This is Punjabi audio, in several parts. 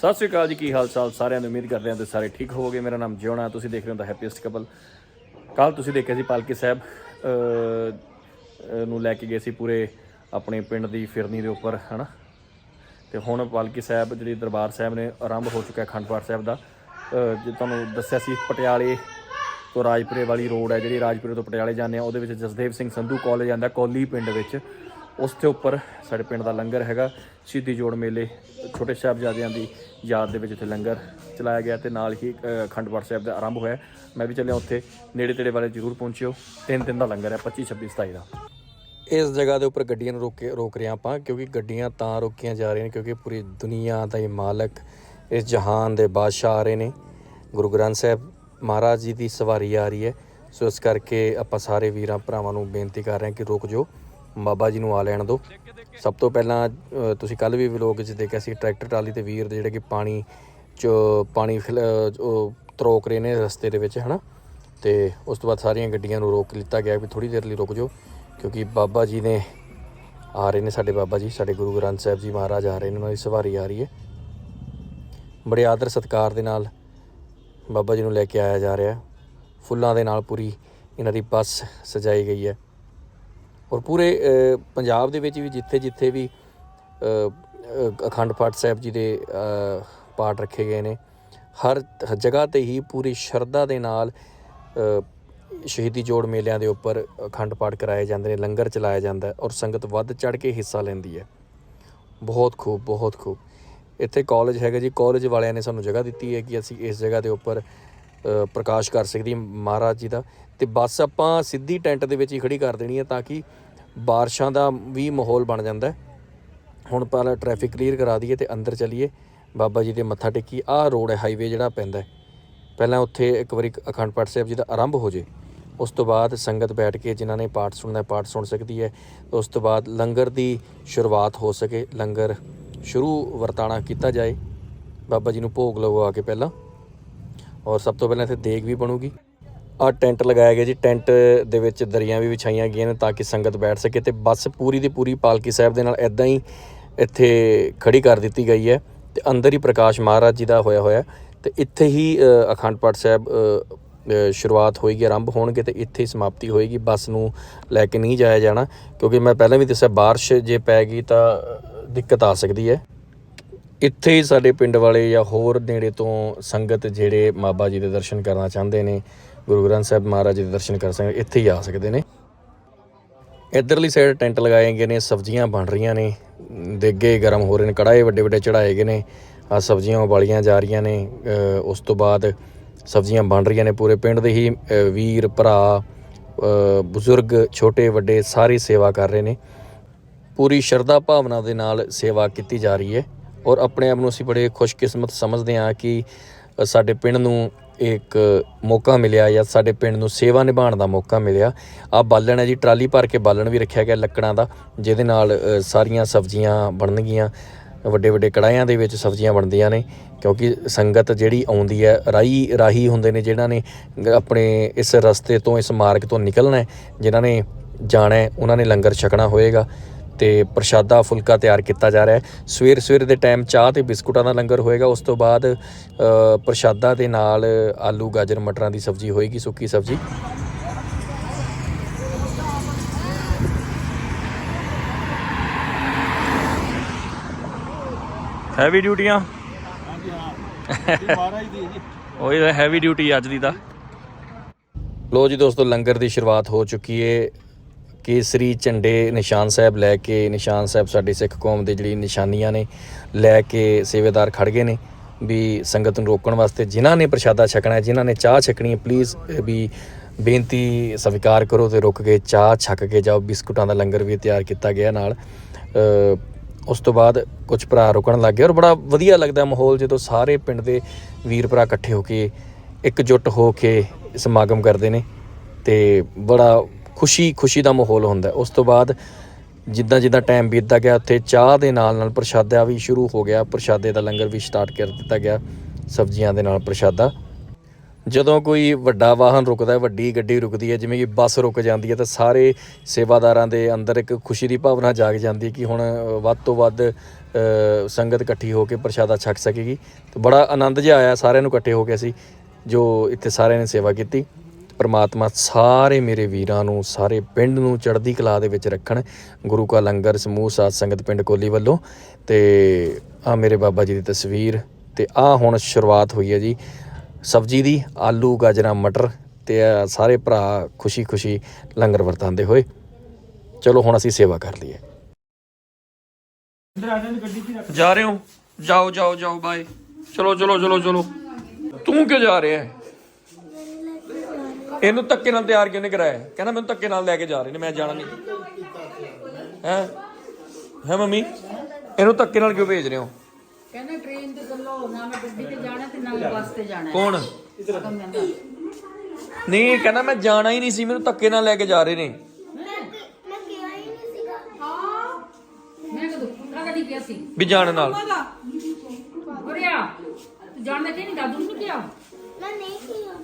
ਸਤਿ ਸ਼੍ਰੀ ਅਕਾਲ ਜੀ, ਕੀ ਹਾਲ ਚਾਲ? ਸਾਰਿਆਂ ਦੀ ਉਮੀਦ ਕਰਦੇ ਹਾਂ ਤੇ ਸਾਰੇ ਠੀਕ ਹੋਵੋਗੇ। ਮੇਰਾ ਨਾਮ ਜਿਉਣਾ, ਤੁਸੀਂ ਦੇਖ ਰਹੇ ਹੋ ਦਾ ਹੈਪੀਐਸਟ ਕਪਲ ਕੱਲ ਤੁਸੀਂ ਦੇਖਿਆ ਸੀ ਪਾਲਕੀ ਸਾਹਿਬ ਨੂੰ ਲੈ ਕੇ ਗਏ ਸੀ ਪੂਰੇ ਆਪਣੇ ਪਿੰਡ ਦੀ ਫਿਰਨੀ ਦੇ ਉੱਪਰ, ਹਨਾ? ਤੇ ਹੁਣ ਪਾਲਕੀ ਸਾਹਿਬ, ਜਿਹੜੀ ਦਰਬਾਰ ਸਾਹਿਬ ਨੇ ਆਰੰਭ ਹੋ ਚੁੱਕਾ ਹੈ ਅਖੰਡ ਪਾਠ ਸਾਹਿਬ ਦਾ ਜੇ ਤੁਹਾਨੂੰ ਦੱਸਿਆ ਸੀ, ਪਟਿਆਲੇ ਤੋਂ ਰਾਜਪੁਰੇ ਵਾਲੀ ਰੋਡ ਹੈ, ਜਿਹੜੀ ਰਾਜਪੁਰੇ ਤੋਂ ਪਟਿਆਲੇ ਜਾਂਦੇ ਆ ਉਹਦੇ ਵਿੱਚ ਜਸਦੇਵ ਸਿੰਘ ਸੰਧੂ ਕਾਲਜ ਆਂਦਾ ਕੋਲੀ ਪਿੰਡ ਵਿੱਚ। ਉਸ ਦੇ ਉੱਪਰ ਸਾਡੇ ਪਿੰਡ ਦਾ ਲੰਗਰ ਹੈਗਾ, ਸ਼ਹੀਦੀ ਜੋੜ ਮੇਲੇ, ਛੋਟੇ ਸਾਹਿਬਜ਼ਾਦਿਆਂ ਦੀ ਯਾਦ ਦੇ ਵਿੱਚ ਇੱਥੇ ਲੰਗਰ ਚਲਾਇਆ ਗਿਆ ਤੇ ਨਾਲ ਹੀ ਅਖੰਡ ਪਾਠ ਸਾਹਿਬ ਦਾ ਆਰੰਭ ਹੋਇਆ। ਮੈਂ ਵੀ ਚੱਲਿਆ ਉੱਥੇ, ਨੇੜੇ ਤੇੜੇ ਵਾਲੇ ਜ਼ਰੂਰ ਪਹੁੰਚਿਓ। ਤਿੰਨ ਦਿਨ ਦਾ ਲੰਗਰ ਹੈ 25 26 27 ਦਾ। ਇਸ ਜਗ੍ਹਾ ਦੇ ਉੱਪਰ ਗੱਡੀਆਂ ਨੂੰ ਰੋਕ ਰੋਕ ਰਹੇ ਆਪਾਂ, ਕਿਉਂਕਿ ਗੱਡੀਆਂ ਤਾਂ ਰੋਕੀਆਂ ਜਾ ਰਹੀਆਂ ਨੇ, ਕਿਉਂਕਿ ਪੂਰੀ ਦੁਨੀਆ ਦਾ ਹੀ ਮਾਲਕ ਇਸ ਜਹਾਨ ਦੇ ਬਾਦਸ਼ਾਹ ਆ ਰਹੇ ਨੇ। ਗੁਰੂ ਗ੍ਰੰਥ ਸਾਹਿਬ ਮਹਾਰਾਜ ਜੀ ਦੀ ਸਵਾਰੀ ਆ ਰਹੀ ਹੈ, ਸੋ ਇਸ ਕਰਕੇ ਆਪਾਂ ਸਾਰੇ ਵੀਰਾਂ, ਭਰਾਵਾਂ ਨੂੰ ਬੇਨਤੀ ਕਰ ਰਹੇ ਹਾਂ ਕਿ ਰੁਕ ਜਾਓ। ਬਾਬਾ ਜੀ ਨੂੰ ਆ ਲੈਣ ਦਿਓ। ਸਭ ਤੋਂ ਪਹਿਲਾਂ ਤੁਸੀਂ ਕੱਲ ਵੀ ਵਲੋਗ 'ਚ ਦੇਖਿਆ ਸੀ, ਟਰੈਕਟਰ ਟਰਾਲੀ ਤੇ ਵੀਰ ਜਿਹੜੇ ਕਿ ਪਾਣੀ 'ਚ, ਪਾਣੀ ਫਿਲ- ਤਰੋਕ ਰਹੇ ਨੇ ਰਸਤੇ ਦੇ ਵਿੱਚ, ਹਨਾ? ਤੇ ਉਸ ਤੋਂ ਬਾਅਦ ਸਾਰੀਆਂ ਗੱਡੀਆਂ ਨੂੰ ਰੋਕ ਲਿੱਤਾ ਗਿਆ ਵੀ ਥੋੜੀ ਦੇਰ ਲਈ ਰੁਕ ਜਾਓ, ਕਿਉਂਕਿ ਬਾਬਾ ਜੀ ਨੇ ਆ ਰਹੇ ਨੇ ਸਾਡੇ ਬਾਬਾ ਜੀ, ਸਾਡੇ ਗੁਰੂ ਗ੍ਰੰਥ ਸਾਹਿਬ ਜੀ ਮਹਾਰਾਜ ਆ ਰਹੇ ਨੇ, ਉਹਨਾਂ ਦੀ ਸਵਾਰੀ ਆ ਰਹੀ ਹੈ। ਬੜੇ ਆਦਰ ਸਤਿਕਾਰ ਦੇ ਨਾਲ ਬਾਬਾ ਜੀ ਨੂੰ ਲੈ ਕੇ ਆਇਆ ਜਾ ਰਿਹਾ। ਫੁੱਲਾਂ ਦੇ ਨਾਲ ਪੂਰੀ ਇਹਨਾਂ ਦੀ ਬੱਸ ਸਜਾਈ ਗਈ ਹੈ। ਔਰ ਪੂਰੇ ਪੰਜਾਬ ਦੇ ਵਿੱਚ ਵੀ ਜਿੱਥੇ ਜਿੱਥੇ ਵੀ ਅਖੰਡ ਪਾਠ ਸਾਹਿਬ ਜੀ ਦੇ ਪਾਠ ਰੱਖੇ ਗਏ ਨੇ, ਹਰ ਜਗ੍ਹਾ ਤੇ ਹੀ ਪੂਰੀ ਸ਼ਰਧਾ ਦੇ ਨਾਲ ਸ਼ਹੀਦੀ ਜੋੜ ਮੇਲਿਆਂ ਦੇ ਉੱਪਰ ਅਖੰਡ ਪਾਠ ਕਰਾਏ ਜਾਂਦੇ ਨੇ, ਲੰਗਰ ਚਲਾਇਆ ਜਾਂਦਾ ਔਰ ਸੰਗਤ ਵੱਧ ਚੜ ਕੇ ਹਿੱਸਾ ਲੈਂਦੀ ਹੈ। ਬਹੁਤ ਖੂਬ ਬਹੁਤ ਖੂਬ। ਇੱਥੇ ਕਾਲਜ ਹੈਗਾ ਜੀ ਕਾਲਜ ਵਾਲਿਆਂ ਨੇ ਸਾਨੂੰ ਜਗ੍ਹਾ ਦਿੱਤੀ ਹੈ ਕਿ ਅਸੀਂ ਇਸ ਜਗ੍ਹਾ ਦੇ ਉੱਪਰ ਪ੍ਰਕਾਸ਼ ਕਰ ਸਕਦੀ ਮਹਾਰਾਜ ਜੀ ਦਾ। ਤੇ ਬੱਸ ਆਪਾਂ ਸਿੱਧੀ ਟੈਂਟ ਦੇ ਵਿੱਚ ਹੀ ਖੜੀ ਕਰ ਦੇਣੀ ਹੈ ਤਾਂ ਕਿ ਬਾਰਿਸ਼ਾਂ ਦਾ ਵੀ ਮਾਹੌਲ ਬਣ ਜਾਂਦਾ ਹੁਣ ਪਹਿਲਾਂ ਟ੍ਰੈਫਿਕ ਕਲੀਅਰ ਕਰਾ ਦਈਏ ਤੇ ਅੰਦਰ ਚਲੀਏ। ਬਾਬਾ ਜੀ ਦੇ ਮੱਥਾ ਟੇਕੀ, ਆਹ ਰੋਡ ਹੈ ਹਾਈਵੇ ਜਿਹੜਾ ਪੈਂਦਾ ਪਹਿਲਾਂ ਉੱਥੇ ਇੱਕ ਵਾਰੀ ਅਖੰਡ ਪਾਠ ਸਾਹਿਬ ਜੀ ਦਾ ਆਰੰਭ ਹੋ ਜੇ। ਉਸ ਤੋਂ ਬਾਅਦ ਸੰਗਤ ਬੈਠ ਕੇ ਜਿਨ੍ਹਾਂ ਨੇ ਪਾਠ ਸੁਣਨਾ, ਪਾਠ ਸੁਣ ਸਕਦੀ ਹੈ। ਉਸ ਤੋਂ ਬਾਅਦ ਲੰਗਰ ਦੀ ਸ਼ੁਰੂਆਤ ਹੋ ਸਕੇ। ਲੰਗਰ ਸ਼ੁਰੂ ਵਰਤਾਣਾ ਕੀਤਾ ਜਾਏ। ਬਾਬਾ ਜੀ ਨੂੰ ਭੋਗ ਲਗਵਾ ਕੇ ਪਹਿਲਾਂ। ਔਰ ਸਭ ਤੋਂ ਪਹਿਲਾਂ ਇੱਥੇ ਦੇਗ ਵੀ ਬਣੂਗੀ। ਆ ਟੈਂਟ ਲਗਾਇਆ ਗਿਆ ਜੀ, ਟੈਂਟ ਦੇ ਵਿੱਚ ਦਰੀਆਂ ਵੀ ਵਿਛਾਈਆਂ ਗਈਆਂ ਨੇ ਤਾਂ ਕਿ ਸੰਗਤ ਬੈਠ ਸਕੇ ਤੇ ਬੱਸ ਪੂਰੀ ਦੀ ਪੂਰੀ ਪਾਲਕੀ ਸਾਹਿਬ ਦੇ ਨਾਲ ਐਦਾਂ ਹੀ ਇੱਥੇ ਖੜੀ ਕਰ ਦਿੱਤੀ ਗਈ ਹੈ ਤੇ ਅੰਦਰ ਹੀ ਪ੍ਰਕਾਸ਼ ਮਹਾਰਾਜ ਜੀ ਦਾ ਹੋਇਆ ਹੋਇਆ ਤੇ ਇੱਥੇ ਹੀ ਅਖੰਡ ਪਾਠ ਸਾਹਿਬ ਸ਼ੁਰੂਆਤ ਹੋਏਗੀ, ਆਰੰਭ ਹੋਣਗੇ ਤੇ ਇੱਥੇ ਹੀ ਸਮਾਪਤੀ ਹੋਏਗੀ, ਬੱਸ ਨੂੰ ਲੈ ਕੇ ਨਹੀਂ ਜਾਇਆ ਜਾਣਾ ਕਿਉਂਕਿ ਮੈਂ ਪਹਿਲਾਂ ਵੀ ਦੱਸਿਆ ਬਾਰਿਸ਼ ਜੇ ਪੈ ਗਈ ਤਾਂ ਦਿੱਕਤ ਆ ਸਕਦੀ ਹੈ। ਇੱਥੇ ਹੀ ਸਾਡੇ ਪਿੰਡ ਵਾਲੇ ਜਾਂ ਹੋਰ ਨੇੜੇ ਤੋਂ ਸੰਗਤ ਜਿਹੜੇ ਬਾਬਾ ਜੀ ਦੇ ਦਰਸ਼ਨ ਕਰਨਾ ਚਾਹੁੰਦੇ ਨੇ, ਗੁਰੂ ਗ੍ਰੰਥ ਸਾਹਿਬ ਮਹਾਰਾਜ ਜੀ ਦੇ ਦਰਸ਼ਨ ਕਰ ਸਕਦੇ, ਇੱਥੇ ਹੀ ਆ ਸਕਦੇ ਨੇ। ਇਧਰਲੀ ਸਾਈਡ ਟੈਂਟ ਲਗਾਏ ਗਏ ਨੇ, ਸਬਜ਼ੀਆਂ ਬਣ ਰਹੀਆਂ ਨੇ, ਦੇਗੇ ਗਰਮ ਹੋ ਰਹੇ ਨੇ ਕੜਾਏ ਵੱਡੇ ਵੱਡੇ ਚੜਾਏ ਗਏ ਨੇ, ਆ ਸਬਜ਼ੀਆਂ ਉਬਾਲੀਆਂ ਜਾ ਰਹੀਆਂ ਨੇ ਉਸ ਤੋਂ ਬਾਅਦ ਸਬਜ਼ੀਆਂ ਬਣ ਰਹੀਆਂ ਨੇ ਪੂਰੇ ਪਿੰਡ ਦੇ ਹੀ ਵੀਰ, ਭਰਾ ਬਜ਼ੁਰਗ, ਛੋਟੇ, ਵੱਡੇ ਸਾਰੇ ਸੇਵਾ ਕਰ ਰਹੇ ਨੇ। ਪੂਰੀ ਸ਼ਰਧਾ ਭਾਵਨਾ ਦੇ ਨਾਲ ਸੇਵਾ ਕੀਤੀ ਜਾ ਰਹੀ ਹੈ। ਔਰ ਆਪਣੇ ਆਪ ਨੂੰ ਅਸੀਂ ਬੜੇ ਖੁਸ਼ਕਿਸਮਤ ਸਮਝਦੇ ਹਾਂ ਕਿ ਸਾਡੇ ਪਿੰਡ ਨੂੰ ਇੱਕ ਮੌਕਾ ਮਿਲਿਆ ਜਾਂ ਸਾਡੇ ਪਿੰਡ ਨੂੰ ਸੇਵਾ ਨਿਭਾਉਣ ਦਾ ਮੌਕਾ ਮਿਲਿਆ। ਆ ਬਾਲਣ ਹੈ ਜੀ, ਟਰਾਲੀ ਭਰ ਕੇ ਬਾਲਣ ਵੀ ਰੱਖਿਆ ਗਿਆ ਲੱਕੜਾਂ ਦਾ, ਜਿਹਦੇ ਨਾਲ ਸਾਰੀਆਂ ਸਬਜ਼ੀਆਂ ਬਣਨਗੀਆਂ। ਵੱਡੇ ਵੱਡੇ ਕੜਾਇਆਂ ਦੇ ਵਿੱਚ ਸਬਜ਼ੀਆਂ ਬਣਦੀਆਂ ਨੇ, ਕਿਉਂਕਿ ਸੰਗਤ ਜਿਹੜੀ ਆਉਂਦੀ ਹੈ, ਰਾਹੀ ਰਾਹੀ ਹੁੰਦੇ ਨੇ ਜਿਨ੍ਹਾਂ ਨੇ ਆਪਣੇ ਇਸ ਰਸਤੇ ਤੋਂ, ਇਸ ਮਾਰਗ ਤੋਂ ਨਿਕਲਣਾ ਹੈ ਜਿਨ੍ਹਾਂ ਨੇ ਜਾਣਾ ਉਹਨਾਂ ਨੇ ਲੰਗਰ ਛਕਣਾ ਹੋਏਗਾ। ਤੇ ਪ੍ਰਸ਼ਾਦਾ ਫੁਲਕਾ ਤਿਆਰ ਕੀਤਾ ਜਾ ਰਿਹਾ ਹੈ। ਸਵੇਰ ਸਵੇਰ ਦੇ ਟਾਈਮ ਚਾਹ ਤੇ ਬਿਸਕੁਟਾਂ ਦਾ ਲੰਗਰ ਹੋਏਗਾ। ਉਸ ਤੋਂ ਬਾਅਦ ਪ੍ਰਸ਼ਾਦਾ ਦੇ ਨਾਲ ਆਲੂ ਗਾਜਰ ਮਟਰਾਂ ਦੀ ਸਬਜ਼ੀ ਹੋਏਗੀ ਸੁੱਕੀ ਸਬਜ਼ੀ। ਹੈਵੀ ਡਿਊਟੀਆਂ ਹਾਂਜੀ ਹਾਂ। ਇਹ ਮਹਾਰਾਜ ਦੀ ਜੀ। ਹੈਵੀ ਡਿਊਟੀ ਅੱਜ ਦੀ ਤਾਂ। ਲੋ ਜੀ ਦੋਸਤੋ ਲੰਗਰ ਦੀ ਸ਼ੁਰੂਆਤ ਹੋ ਚੁੱਕੀ ਏ। ਕੇਸਰੀ ਝੰਡੇ ਨਿਸ਼ਾਨ ਸਾਹਿਬ ਲੈ ਕੇ, ਨਿਸ਼ਾਨ ਸਾਹਿਬ ਸਾਡੀ ਸਿੱਖ ਕੌਮ ਦੇ ਜਿਹੜੀ ਨਿਸ਼ਾਨੀਆਂ ਨੇ, ਲੈ ਕੇ ਸੇਵੇਦਾਰ ਖੜ ਗਏ ਨੇ ਵੀ ਸੰਗਤ ਨੂੰ ਰੋਕਣ ਵਾਸਤੇ ਜਿਨ੍ਹਾਂ ਨੇ ਪ੍ਰਸ਼ਾਦਾ ਛਕਣਾ ਹੈ, ਜਿਨ੍ਹਾਂ ਨੇ ਚਾਹ ਛਕਣੀ ਹੈ ਪਲੀਜ਼ ਵੀ ਬੇਨਤੀ ਸਵੀਕਾਰ ਕਰੋ ਤੇ ਰੁਕ ਕੇ ਚਾਹ ਛਕ ਕੇ ਜਾਓ, ਬਿਸਕੁਟਾਂ ਦਾ ਲੰਗਰ ਵੀ ਤਿਆਰ ਕੀਤਾ ਗਿਆ ਨਾਲ। ਉਸ ਤੋਂ ਬਾਅਦ ਕੁਝ ਭਰਾ ਰੁਕਣ ਲੱਗ ਗਏ ਔਰ ਬੜਾ ਵਧੀਆ ਲੱਗਦਾ ਮਾਹੌਲ ਜਦੋਂ ਸਾਰੇ ਪਿੰਡ ਦੇ ਵੀਰ ਭਰਾ ਇਕੱਠੇ ਹੋ ਕੇ ਇਕਜੁੱਟ ਹੋ ਕੇ ਸਮਾਗਮ ਕਰਦੇ ਨੇ ਤੇ ਬੜਾ ਖੁਸ਼ੀ ਖੁਸ਼ੀ ਦਾ ਮਾਹੌਲ ਹੁੰਦਾ ਉਸ ਤੋਂ ਬਾਅਦ ਜਿੱਦਾਂ ਜਿੱਦਾਂ ਟਾਈਮ ਬੀਤਦਾ ਗਿਆ, ਉੱਥੇ ਚਾਹ ਦੇ ਨਾਲ ਨਾਲ ਪ੍ਰਸ਼ਾਦਾ ਵੀ ਸ਼ੁਰੂ ਹੋ ਗਿਆ। ਪ੍ਰਸ਼ਾਦੇ ਦਾ ਲੰਗਰ ਵੀ ਸਟਾਰਟ ਕਰ ਦਿੱਤਾ ਗਿਆ, ਸਬਜ਼ੀਆਂ ਦੇ ਨਾਲ ਪ੍ਰਸ਼ਾਦਾ। ਜਦੋਂ ਕੋਈ ਵੱਡਾ ਵਾਹਨ ਰੁਕਦਾ ਹੈ, ਵੱਡੀ ਗੱਡੀ ਰੁਕਦੀ ਹੈ, ਜਿਵੇਂ ਕਿ ਬੱਸ ਰੁਕ ਜਾਂਦੀ ਹੈ, ਤਾਂ ਸਾਰੇ ਸੇਵਾਦਾਰਾਂ ਦੇ ਅੰਦਰ ਇੱਕ ਖੁਸ਼ੀ ਦੀ ਭਾਵਨਾ ਜਾਗ ਜਾਂਦੀ ਹੈ ਕਿ ਹੁਣ ਵੱਧ ਤੋਂ ਵੱਧ ਸੰਗਤ ਇਕੱਠੀ ਹੋ ਕੇ ਪ੍ਰਸ਼ਾਦਾ ਛਕ ਸਕੇਗੀ। ਤੇ ਬੜਾ ਆਨੰਦ ਜਿਹਾ ਆਇਆ, ਸਾਰਿਆਂ ਨੂੰ ਇਕੱਠੇ ਹੋ ਕੇ ਅਸੀਂ, ਜੋ ਇੱਥੇ ਸਾਰਿਆਂ ਨੇ ਸੇਵਾ ਕੀਤੀ। ਪਰਮਾਤਮਾ ਸਾਰੇ ਮੇਰੇ ਵੀਰਾਂ ਨੂੰ, ਸਾਰੇ ਪਿੰਡ ਨੂੰ ਚੜ੍ਹਦੀ ਕਲਾ ਦੇ ਵਿੱਚ ਰੱਖਣ। ਗੁਰੂ ਕਾ ਲੰਗਰ ਸਮੂਹ ਸਾਧ ਸੰਗਤ ਪਿੰਡ ਕੋਲੀ ਵੱਲੋਂ। ਤੇ ਆ ਮੇਰੇ ਬਾਬਾ ਜੀ ਦੀ ਤਸਵੀਰ ਤੇ ਆ ਹੁਣ ਸ਼ੁਰੂਆਤ ਹੋਈ ਹੈ ਜੀ। ਸਬਜੀ ਦੀ, ਆਲੂ, ਗਾਜਰਾਂ, ਮਟਰ ਤੇ ਆਹ ਸਾਰੇ ਭਰਾ ਖੁਸ਼ੀ-ਖੁਸ਼ੀ ਲੰਗਰ ਵਰਤਾਉਂਦੇ ਹੋਏ। ਚਲੋ ਹੁਣ ਅਸੀਂ ਸੇਵਾ ਕਰ ਲਈਏ। ਜਾ ਰਹੇ ਹੋ? ਜਾਓ ਜਾਓ ਜਾਓ ਬਾਏ। ਚਲੋ ਚਲੋ ਚਲੋ ਚਲੋ। ਤੂੰ ਕਿਉਂ ਜਾ ਰਿਹਾ ਹੈ? ਇਹਨੂੰ ਧੱਕੇ ਨਾਲ ਤਿਆਰ ਕਿਉਂ ਨਹੀਂ ਕਰਾਇਆ? ਕਹਿੰਦਾ ਮੈਨੂੰ ਧੱਕੇ ਨਾਲ ਲੈ ਕੇ ਜਾ ਰਹੇ ਨੇ ਮੈਂ ਜਾਣਾ ਨਹੀਂ। ਹੈ? ਹੈ ਮੰਮੀ? ਇਹਨੂੰ ਧੱਕੇ ਨਾਲ ਕਿਉਂ ਭੇਜ ਰਹੇ ਹੋ? ਕਹਿੰਦੇ ਟ੍ਰੇਨ ਤੇ ਚੱਲੋ ਨਾ ਮੈਂ ਗੱਡੀ ਤੇ ਜਾਣਾ ਤੇ ਨਾ ਬੱਸ ਤੇ ਜਾਣਾ। ਕੌਣ? ਨਹੀਂ ਕਹਿੰਦਾ ਮੈਂ ਜਾਣਾ ਹੀ ਨਹੀਂ ਸੀ ਮੈਨੂੰ ਧੱਕੇ ਨਾਲ ਲੈ ਕੇ ਜਾ ਰਹੇ ਨੇ। ਮੈਂ ਕਦੋਂ ਕਾਹਦਾ ਨਹੀਂ ਕਿਹਾ ਸੀ? ਵੀ ਜਾਣ ਨਾਲ। ਉਰਿਆ ਤੂੰ ਜਾਣਦਾ ਕਿ ਨਹੀਂ ਦਾਦੂ ਨੂੰ ਕਿਹਾ? ਮੈਂ ਨਹੀਂ ਕਿਹਾ।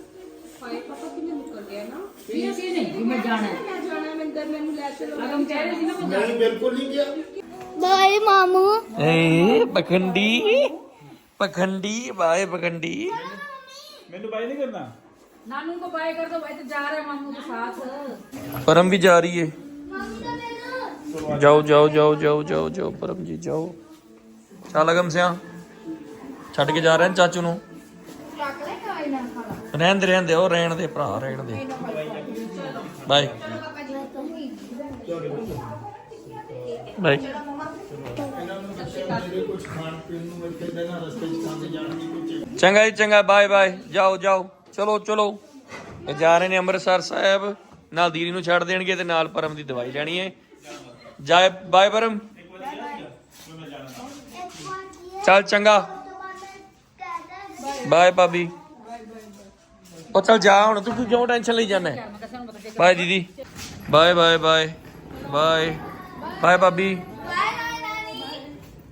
ਹਾਏ ਪਾਪਾ ਕਿਵੇਂ ਨਿਕਲ ਬਾਏ ਮਾਮੂ। ਏ ਪਖੰਡੀ। ਪਖੰਡੀ ਬਾਏ ਪਖੰਡੀ। ਮੈਨੂੰ ਬਾਈ ਨਹੀਂ ਕਰਨਾ? ਨਾਨੂ ਕੋ ਬਾਏ ਕਰ ਦੋ ਭਾਈ ਤੇ ਜਾ ਰਹੇ ਮਾਮੂ ਕੇ ਸਾਥ। ਪਰਮ ਵੀ ਜਾ ਰਹੀ ਏ। ਜਾਓ ਜਾਓ ਜਾਓ ਜਾਓ ਜਾਓ ਜਾਓ ਪਰਮ ਜੀ ਜਾਓ। ਚੱਲ ਅਗਮ ਸਿਆ। ਛੱਡ ਕੇ ਜਾ ਰਹੇ ਨੇ ਚਾਚੂ ਨੂੰ। ਰੱਖ ਲੈ ਕਾਇ ਨਾ ਰਹਿੰਦੇ ਰਹਿੰਦੇ, ਉਹ ਰਹਿਣ ਦੇ ਭਰਾ, ਰਹਿਣ ਦੇ। ਬਾਏ ਬਾਏ ਚੰਗਾ ਜੀ, ਚੰਗਾ। Bye bye. ਜਾਓ ਜਾਓ। ਚਲੋ ਚਲੋ। ਇਹ ਜਾ ਰਹੇ ਨੇ ਅੰਮ੍ਰਿਤਸਰ ਸਾਹਿਬ। ਨਾਲ ਦੀਦੀ ਨੂੰ ਛੱਡ ਦੇਣਗੇ ਤੇ ਨਾਲ ਪਰਮ ਦੀ ਦਵਾਈ ਲੈਣੀ ਹੈ। ਜਾਏ ਬਾਏ ਪਰਮ। ਚੱਲ, ਚੰਗਾ। ਬਾਏ, ਭਾਬੀ। ਉਹ ਚੱਲ ਜਾ ਹੁਣ ਤੂੰ ਕਿਉਂ ਟੈਨਸ਼ਨ ਲਈ ਜਾਂਦਾ? ਬਾਏ ਦੀਦੀ। Bye bye bye bye bye ਭਾਬੀ।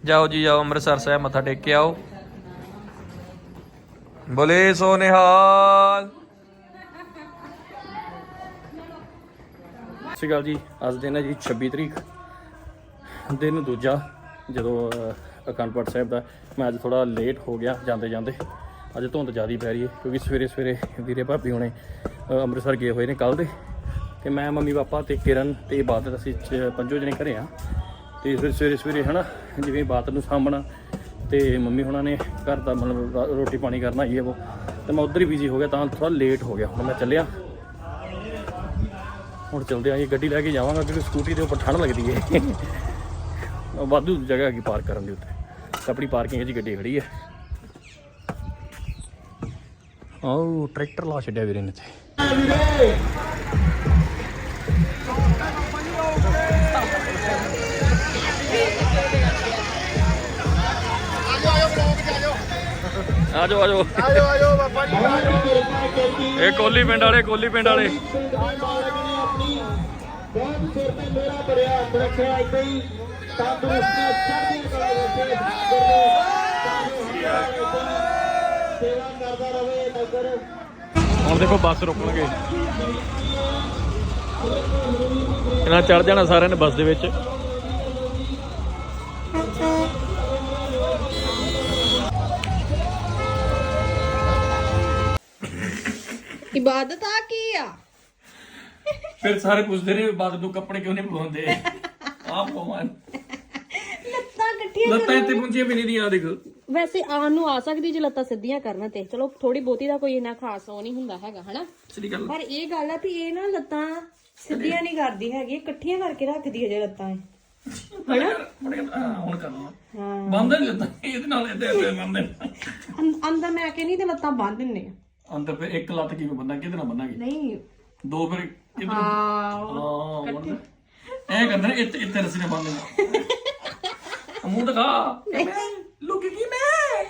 ਜਾਓ ਜੀ ਜਾਓ ਅੰਮ੍ਰਿਤਸਰ ਸਾਹਿਬ ਮੱਥਾ ਟੇਕ ਕੇ ਆਓ। ਬੋਲੇ ਸੋ ਨਿਹਾਲ ਸਤਿ ਸ਼੍ਰੀ ਅਕਾਲ ਜੀ। ਅੱਜ ਦਿਨ ਹੈ ਜੀ 26 ਤਰੀਕ। ਦਿਨ ਦੂਜਾ ਜਦੋਂ ਅਹ, ਅਖੰਡ ਸਾਹਿਬ ਦਾ। ਮੈਂ ਅੱਜ ਥੋੜਾ ਲੇਟ ਹੋ ਗਿਆ ਜਾਂਦੇ ਜਾਂਦੇ ਅੱਜ ਧੁੰਦ ਜ਼ਿਆਦੀ ਪੈ ਰਹੀ ਹੈ, ਕਿਉਂਕਿ ਸਵੇਰੇ ਸਵੇਰੇ ਵੀਰੇ ਭਾਬੀ ਹੋਣੇ ਅੰਮ੍ਰਿਤਸਰ ਗਏ ਹੋਏ ਨੇ ਕੱਲ ਦੇ। ਤੇ ਮੈਂ, ਮੰਮੀ, ਪਾਪਾ ਤੇ ਕਿਰਨ ਤੇ ਇਬਾਦਤ ਅਸੀਂ ਚ- ਪੰਜੋ ਜਣੇ ਘਰੇ ਆ ਤੇ ਫਿਰ ਸਵੇਰੇ ਸਵੇਰੇ, ਹਨਾ, ਜਿਵੇਂ ਇਬਾਦਤ ਨੂੰ ਸਾਂਭਣਾ, ਤੇ ਮੰਮੀ ਹੁਣਾਂ ਨੇ ਘਰ ਦਾ ਮਤਲਬ ਰੋਟੀ ਪਾਣੀ ਕਰਨਾ ਇਹ ਉਹ। ਤੇ ਮੈਂ ਉਧਰ ਹੀ ਬਿਜ਼ੀ ਹੋ ਗਿਆ, ਤਾਂ ਥੋੜਾ ਲੇਟ ਹੋ ਗਿਆ, ਹੁਣ ਮੈਂ ਚੱਲਿਆ। ਹੁਣ ਚਲਦੇ ਆਂ ਜੀ, ਗੱਡੀ ਲੈ ਕੇ ਜਾਵਾਂਗਾ, ਕਿਉਂਕਿ ਸਕੂਟੀ ਦੇ ਉੱਪਰ ਠੰਡ ਲੱਗਦੀ ਹੈ। ਵਾਧੂ ਜਗ੍ਹਾ ਹੈਗੀ ਪਾਰਕ ਕਰਨ ਦੀ ਉੱਤੇ। ਆਪਣੀ ਪਾਰਕਿੰਗ 'ਚ ਹੀ ਗੱਡੀ ਖੜੀ ਹੈ। ਆਹ ਟਰੈਕਟਰ ਲਾ ਛੱਡਿਆ ਵੀਰੇ ਨੇ ਤੇ ਆ ਜਾਓ ਆ ਜਾਓ ਆਜੋ ਆਜੋ। ਬਾਬਾ ਜੀ ਇਹ ਕੋਲੀ ਪਿੰਡ ਵਾਲੇ ਕੋਲੀ ਪਿੰਡ ਵਾਲੇ। ਬਹੁਤ ਸਿਰ ਤੇ ਮੇਰਾ ਭਰਿਆ ਰੱਖਿਆ ਏਦਾਂ ਹੀ ਤੰਦਰੁਸਤੀ ਚੜ੍ਹਦੀ ਕਲਾ ਵਿੱਚ। ਸੇਵਾ ਕਰਦਾ ਰਵੇ ਨਗਰ। ਹੁਣ ਦੇਖੋ ਬੱਸ ਰੁਕਣਗੇ। ਇਹਨਾਂ ਚੜ ਜਾਣਾ ਸਾਰਿਆਂ ਨੇ ਬੱਸ ਦੇ ਵਿੱਚ। ਇਬਾਦਤ ਆ ਕੀ ਆ? ਫਿਰ ਸਾਰੇ ਪੁੱਛਦੇ ਨੇ ਬਾਦ ਨੂੰ ਕੱਪੜੇ ਕਿਉਂ ਨਹੀਂ ਪਵਾਉਂਦੇ ਆਪ ਪਵਾਉਣ ਲੱਤਾਂ ਇਕੱਠੀਆਂ ਲੱਤਾਂ ਇੱਥੇ ਪਹੁੰਚੀਆਂ ਵੀ ਨਹੀਂ ਦੀਆਂ ਦੇਖ। ਵੈਸੇ ਆਉਣ ਨੂੰ ਆ ਸਕਦੀ ਜੇ ਲੱਤਾਂ ਸਿੱਧੀਆਂ ਕਰਨ ਤੇ। ਚਲੋ ਥੋੜੀ ਬਹੁਤੀ ਦਾ ਕੋਈ ਇੰਨਾ ਖਾਸ ਉਹ ਨਹੀਂ ਹੁੰਦਾ ਹੈਗਾ ਹਨਾ? ਸਹੀ ਗੱਲ ਪਰ ਇਹ ਗੱਲ ਆ ਵੀ ਇਹ ਨਾ ਲੱਤਾਂ ਸਿੱਧੀਆਂ ਨਹੀਂ ਕਰਦੀ ਹੈਗੀ ਇਕੱਠੀਆਂ ਕਰਕੇ ਰੱਖਦੀ ਹੈ ਜੇ ਲੱਤਾਂ ਇਹ। ਬੜਾ ਹੁਣ ਕਰਨਾ ਹਾਂ। ਬੰਦ ਨਹੀਂ ਲੱਤਾਂ ਇਹਦੇ ਨਾਲ ਇੱਥੇ ਇੱਥੇ ਬੰਦ ਅੰ- ਅੰਦਰ ਮੈਂ ਕਿ ਨਹੀਂ ਤੇ ਲੱਤਾਂ ਬੰਨ ਦਿੰਨੇ ਆ। ਅੰਦਰ ਫਿਰ ਇੱਕ ਲੱਤ ਕਿਵੇਂ ਬੰਨਾ ਕਿਹਦੇ ਨਾਲ ਬੰਨਾਂਗੇ ਨਹੀਂ। ਦੋ ਫਿਰ ਕਿਧਰ? ਹਾਂ ਹਾਂ ਬੰਨ ਇਹ ਕਹਿੰਦੇ ਨੇ ਇੱਥੇ ਇੱਥੇ ਰਸੀ ਨਾਲ ਬੰਨ੍ਹਦੇ ਨੇ ਮੂੰਹ ਦਿਖਾ ਲੁਕ ਗਈ ਮੈਂ।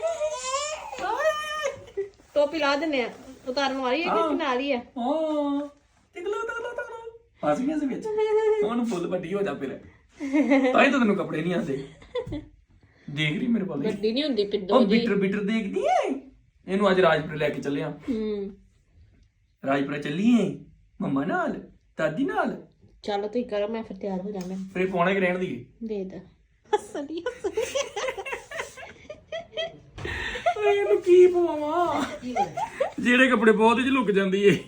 ਟੋਪੀ ਲਾ ਦਿੰਨੇ ਆ। ਉਤਾਰਨ ਵਾਲੀ ਹੈ ਕਿ ਨਾਲ ਹੀ। ਆ ਹਾਂ? ਟਿਕਲੋ ਟਿਕਲੋ ਟਿਕਲੋ ਫਸ ਗਿਆ ਸੀ ਵਿੱਚ। ਹੁਣ ਫੁੱਲ ਵੱਡੀ ਹੋ ਜਾ ਫਿਰ। ਤਾਂ ਹੀ ਤਾਂ ਤੈਨੂੰ ਕੱਪੜੇ ਨਹੀਂ ਆਉਂਦੇ। ਦੇਖ ਰਹੀ ਮੇਰੇ ਕੋਲ ਗੱਡੀ ਨਹੀਂ ਹੁੰਦੀ ਪਿੱਡੋ ਉਹ ਬਿਟਰ ਬਿਟਰ ਦੇਖਦੀ ਏ। ਇਹਨੂੰ ਅੱਜ ਰਾਜਪੁਰ ਲੈ ਕੇ ਚੱਲੇ ਆ ਹੂੰ। ਰਾਜਪੁਰ ਚੱਲੀਏ ਮੰਮਾ ਨਾਲ ਦਾਦੀ ਨਾਲ। ਚਲੋ ਤੁਸੀਂ ਕਰੋ ਮੈਂ ਫਿਰ ਤਿਆਰ ਹੋ ਜਾਣਾ ਫਿਰ ਇਹ ਪੌਣੇ ਕਿ ਰਹਿਣ ਦੀ ਦੇ ਦੇ। ਹੱਸਦੀ ਹੱਸਦੀ ਇਹਨੂੰ ਕੀ ਪਵਾਵਾਂ? ਜਿਹੜੇ ਕੱਪੜੇ ਬਹੁਤ ਚ ਲੁਕ ਜਾਂਦੀ ਏ।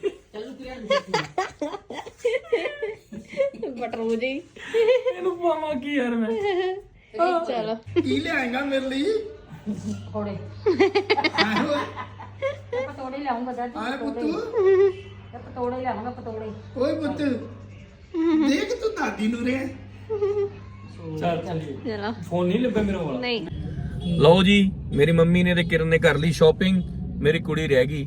ਬਟਰੂ ਜੀ ਇਹਨੂੰ ਪਵਾਵਾਂ ਕੀ ਯਾਰ ਮੈਂ? ਚਲੋ। ਕੀ ਲਿਆਏਗਾ ਮੇਰੇ ਲਈ? ਥੋੜੇ ਪਤੋੜੇ ਲਿਆਉਂਗਾ ਦਾਦੀ ਆਏ ਪੁੱਤੂ। ਤੇ ਪਤੋੜੇ ਲਿਆਉਂਗਾ ਪਤੋੜੇ ਓਏ ਪੁੱਤ ਦੇਖ ਤੂੰ ਦਾਦੀ ਨੂੰ ਰੇ ਚੱਲ ਚੱਲੀਏ ਚਲੋ। ਫੋਨ ਨਹੀਂ ਲੱਭਿਆ ਮੇਰੇ ਵਾਲਾ ਨਹੀਂ। ਲਓ ਜੀ ਮੇਰੀ ਮੰਮੀ ਨੇ ਤੇ ਕਿਰਨ ਨੇ ਕਰ ਲਈ ਸ਼ਾਪਿੰਗ ਮੇਰੀ ਕੁੜੀ ਰਹਿ ਗਈ।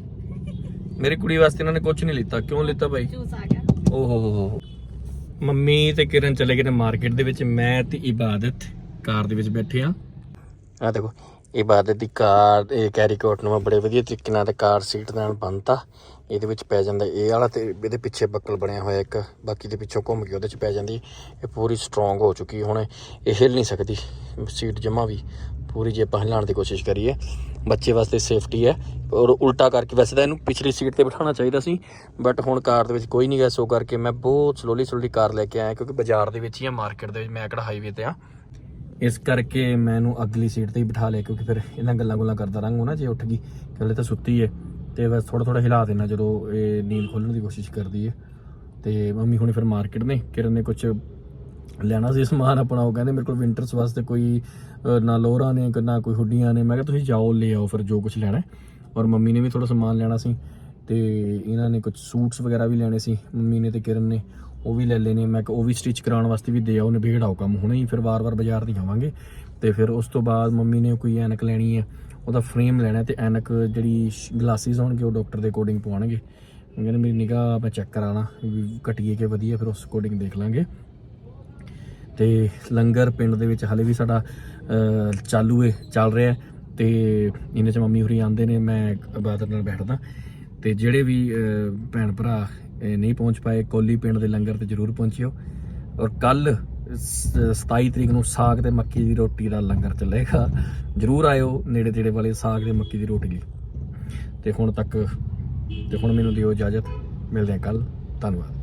ਮੇਰੀ ਕੁੜੀ ਵਾਸਤੇ ਇਹਨਾਂ ਨੇ ਕੁਝ ਨਹੀਂ ਲਿੱਤਾ। ਕਿਉਂ ਲਿੱਤਾ ਭਾਈ? ਜੂਸ ਆ ਗਿਆ। ਓਹ ਹੋ ਹੋ ਹੋ। ਮੰਮੀ ਤੇ ਕਿਰਨ ਚਲੇ ਗਏ ਨੇ ਮਾਰਕੀਟ ਦੇ ਵਿੱਚ। ਮੈਂ ਤੇ ਇਬਾਦਤ ਕਾਰ ਦੇ ਵਿੱਚ ਬੈਠੇ ਆ ਆ ਦੇਖੋ ਇਬਾਦਤ ਦੀ ਕਾਰ ਇਹ ਕੈਰੀ ਕੋਟ ਨੂੰ ਮੈਂ ਬੜੇ ਵਧੀਆ ਤਰੀਕੇ ਨਾਲ ਤੇ ਕਾਰ ਸੀਟ ਨਾਲ ਬੰਨਤਾ। ਇਹਦੇ ਵਿੱਚ ਪੈ ਜਾਂਦਾ ਇਹ ਵਾਲਾ ਤੇ ਇਹਦੇ ਪਿੱਛੇ ਬੱਕਲ ਬਣਿਆ ਹੋਇਆ ਇੱਕ, ਬਾਕੀ ਦੇ ਪਿੱਛੋਂ ਘੁੰਮ ਕੇ ਉਹਦੇ ਚ ਪੈ ਜਾਂਦੀ, ਇਹ ਪੂਰੀ ਸਟਰੋਂਗ ਹੋ ਚੁੱਕੀ, ਹੁਣ ਇਹ ਹਿੱਲ ਨਹੀਂ ਸਕਦੀ ਸੀਟ ਜਮਾ ਵੀ ਪੂਰੀ ਜੇ ਆਪਾਂ ਹਿਲਾਉਣ ਦੀ ਕੋਸ਼ਿਸ਼ ਕਰੀਏ, ਬੱਚੇ ਵਾਸਤੇ ਸੇਫਟੀ ਹੈ, ਔਰ ਉਲਟਾ ਕਰਕੇ ਵੈਸੇ ਤਾਂ ਇਹਨੂੰ ਪਿਛਲੀ ਸੀਟ ਤੇ ਬਿਠਾਉਣਾ ਚਾਹੀਦਾ ਸੀ ਬਟ ਹੁਣ ਕਾਰ ਦੇ ਵਿੱਚ ਕੋਈ ਨਹੀਂ ਗਿਆ ਸੋ ਕਰਕੇ ਮੈਂ ਬਹੁਤ ਸਲੋਲੀ ਸਲੋਲੀ ਕਾਰ ਲੈ ਕੇ ਆਇਆ, ਕਿਉਂਕਿ ਬਾਜ਼ਾਰ ਦੇ ਵਿੱਚ ਹੀ ਆ ਮਾਰਕੀਟ ਦੇ ਵਿੱਚ, ਮੈਂ ਕਿਹੜਾ ਹਾਈਵੇ ਤੇ ਆ। ਇਸ ਕਰਕੇ ਮੈਂ ਇਹਨੂੰ ਅਗਲੀ ਸੀਟ ਤੇ ਹੀ ਬਿਠਾ ਲਿਆ, ਕਿਉਂਕਿ ਫਿਰ ਇਹਨਾਂ ਗੱਲਾਂ ਗੁੱਲਾਂ ਕਰਦਾ ਰਹਾਂਗਾ ਨਾ, ਜੇ ਉੱਠ ਗਈ ਕੱਲੇ ਤਾਂ ਸੁੱਤੀ ਹੈ। ਤੇ ਬਸ ਥੋੜਾ ਥੋੜਾ ਹਿਲਾ ਦੇਣਾ ਜਦੋਂ ਇਹ ਨੀਲ ਖੋਲਣ ਦੀ ਕੋਸ਼ਿਸ਼ ਕਰਦੀ ਹੈ। ਤੇ ਮੰਮੀ ਹੁਣੇ ਫਿਰ ਮਾਰਕੀਟ ਨੇ, ਕਿਰਨ ਨੇ ਕੁਝ ਲੈਣਾ ਸੀ ਸਮਾਨ ਆਪਣਾ, ਉਹ ਕਹਿੰਦੇ ਮੇਰੇ ਕੋਲ ਵਿੰਟਰਸ ਵਾਸਤੇ ਕੋਈ ਨਾ ਲੋਰਾਂ ਨੇ, ਨਾ ਕੋਈ ਹੁੱਡੀਆਂ ਨੇ। ਮੈਂ ਕਿਹਾ ਤੁਸੀਂ ਜਾਓ, ਲੈ ਆਓ ਫਿਰ ਜੋ ਕੁਝ ਲੈਣਾ ਔਰ ਮੰਮੀ ਨੇ ਵੀ ਥੋੜਾ ਸਮਾਨ ਲੈਣਾ ਸੀ ਤੇ ਇਹਨਾਂ ਨੇ ਕੁਝ ਸੂਟਸ ਵਗੈਰਾ ਵੀ ਲੈਣੇ ਸੀ, ਮੰਮੀ ਨੇ ਤੇ ਕਿਰਨ ਨੇ, ਉਹ ਵੀ ਲੈ ਲੈਣੇ। ਮੈਂ ਕਿਹਾ ਉਹ ਵੀ ਸਟਿਚ ਕਰਾਉਣ ਵਾਸਤੇ ਵੀ ਦੇ ਆਓ, ਨਿਬੇੜ ਆਓ ਕੰਮ ਹੁਣੇ ਹੀ, ਫਿਰ ਵਾਰ-ਵਾਰ ਬਾਜ਼ਾਰ ਨਹੀਂ ਜਾਵਾਂਗੇ ਤੇ ਫਿਰ ਉਸ ਤੋਂ ਬਾਅਦ ਮੰਮੀ ਨੇ ਕੋਈ ਐਨਕ ਲੈਣੀ ਹੈ ਉਹਦਾ ਫਰੇਮ ਲੈਣਾ ਤੇ ਐਨਕ ਜਿਹੜੀ ਗਲਾਸਿਸ ਹੋਣਗੇ, ਉਹ ਡਾਕਟਰ ਦੇ ਅਕੋਰਡਿੰਗ ਪਵਾਉਣਗੇ। ਕਹਿੰਦੇ ਮੇਰੀ ਨਿਗਾਹ ਮੈਂ ਚੈੱਕ ਕਰਾਣਾ ਵੀ ਘਟੀਏ ਕਿ ਵਧੀਆ, ਫਿਰ ਉਸ ਅਕੋਰਡਿੰਗ ਦੇਖ ਲਾਂਗੇ। ਤੇ ਲੰਗਰ ਪਿੰਡ ਦੇ ਵਿੱਚ ਹਲੇ ਵੀ ਸਾਡਾ ਚਾਲੂ ਏ, ਚੱਲ ਰਿਹਾ। ਹੈ ਤੇ ਇਹਨੇ ਚ ਮੰਮੀ ਹੁਰੀ ਆਂਦੇ ਨੇ, ਮੈਂ ਇਬਾਦਤ ਨਾਲ ਬੈਠਦਾ। ਤੇ ਜਿਹੜੇ ਵੀ ਭੈਣ ਭਰਾ ਨਹੀਂ ਪਹੁੰਚ ਪਾਏ, ਕੋਲੀ ਪਿੰਡ ਦੇ ਲੰਗਰ ਤੇ ਜਰੂਰ ਪਹੁੰਚਿਓ। ਔਰ ਕੱਲ 27 ਤਰੀਕ ਨੂੰ ਸਾਗ ਤੇ ਮੱਕੀ ਦੀ ਰੋਟੀ ਦਾ ਲੰਗਰ ਚੱਲੇਗਾ। ਜਰੂਰ ਆਇਓ ਨੇੜੇ ਤੇੜੇ ਵਾਲੇ ਸਾਗ ਤੇ ਮੱਕੀ ਦੀ ਰੋਟੀ ਲਈ। ਤੇ ਹੁਣ ਤੱਕ, ਤੇ ਹੁਣ ਮੈਨੂੰ ਦਿਓ ਇਜਾਜ਼ਤ। ਮਿਲਦੇ ਹਾਂ ਕੱਲ ਧੰਨਵਾਦ।